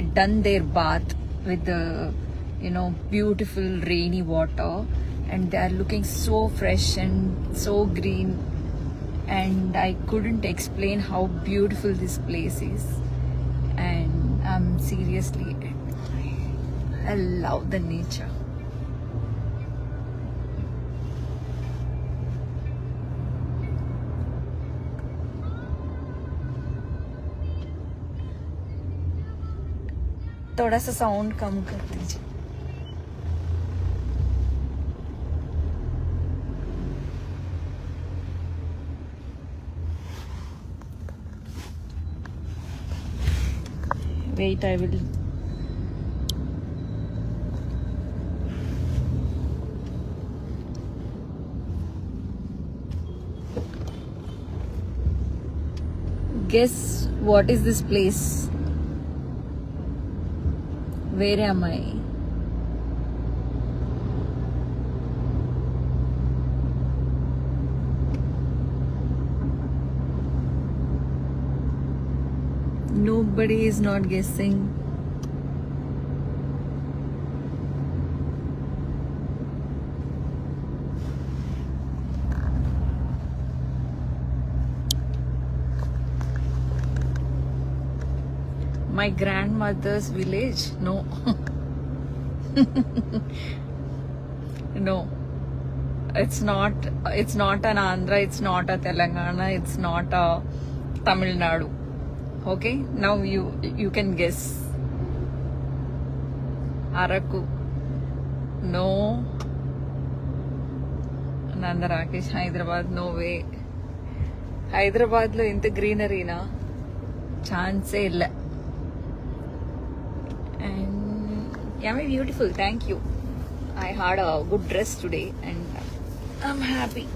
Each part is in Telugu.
done their bath with the you know beautiful rainy water. And they are looking so fresh and so green. And i couldn't explain how beautiful this place is. And i'm seriously i love the nature थोड़ा सा साउंड कम कर दीजिए wait i will guess what is this place Where am I? nobody is not guessing my grandmother's village no no it's not it's not an andhra it's not a telangana it's not a tamil nadu okay now you you can guess araku no Nanda Rakesh Hyderabad no way హైదరాబాద్లో ఇంత గ్రీనరీనా ఛాన్సే இல்லை and yeah, very beautiful. Thank you. I had a good dress today, and I'm happy.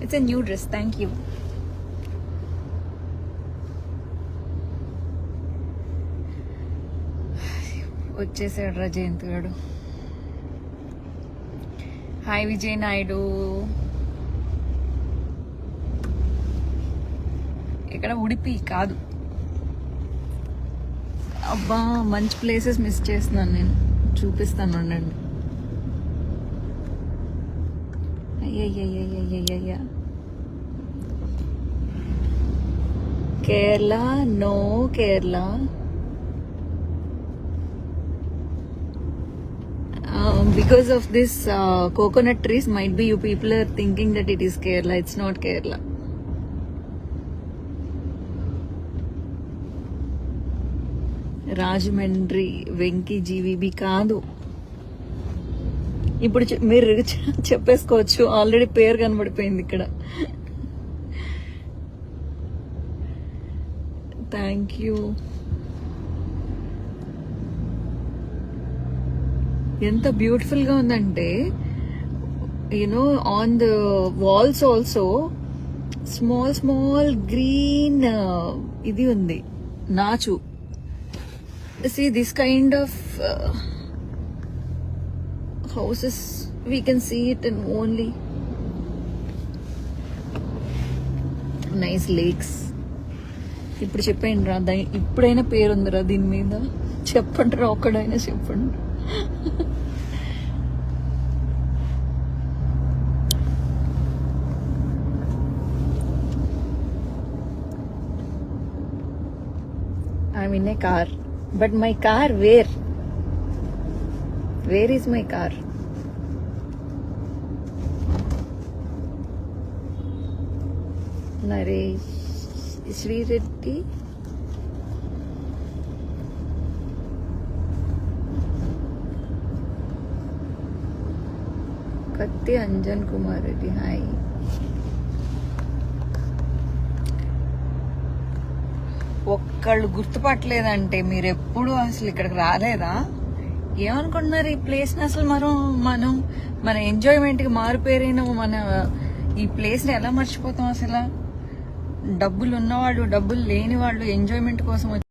It's a new dress. Thank you. వచ్చేసాడు రా జయంత్ గారు హాయ్ విజయ్ నాయుడు ఇక్కడ ఉడిపి కాదు. అబ్బా మంచి ప్లేసెస్ మిస్ చేస్తున్నాను నేను. చూపిస్తాను ఉండండి. అయ్యయ్యయ్యయ్యయ్యయ్య Kerala no Kerala because of this coconut trees might be you people are thinking that it is Kerala it's not Kerala Rajahmundry Venky GVB కాదు. ఇప్పుడు మీరు చెప్పేసుకోవచ్చు. ఆల్రెడీ పేరు కనబడిపోయింది ఇక్కడ. Thank you. ఎంత బ్యూటిఫుల్గా ఉందంటే you know on the walls also small small green ఇది ఉంది. నాచు. See this kind of uh, houses we can see it in only nice lakes ఇప్పుడు చెప్పండి రా దా ఇప్పుడైనా పేరు ఉందిరా దీని మీద చెప్పండి రా ఒక్కడైనా చెప్పండి I'm in a car. But my car where where is my car Naresh Shri Reddy Katte Anjan Kumar Reddy high ఒక్కళ్ళు గుర్తుపట్టలేదంటే మీరు ఎప్పుడు అసలు ఇక్కడికి రాలేదా? ఏమనుకుంటున్నారు ఈ ప్లేస్ అసలు మనం మనం మన ఎంజాయ్మెంట్కి మారిపోయిన మన ఈ ప్లేస్ని ఎలా మర్చిపోతాం అసలు? డబ్బులు ఉన్నవాళ్ళు డబ్బులు లేని వాళ్ళు ఎంజాయ్మెంట్ కోసం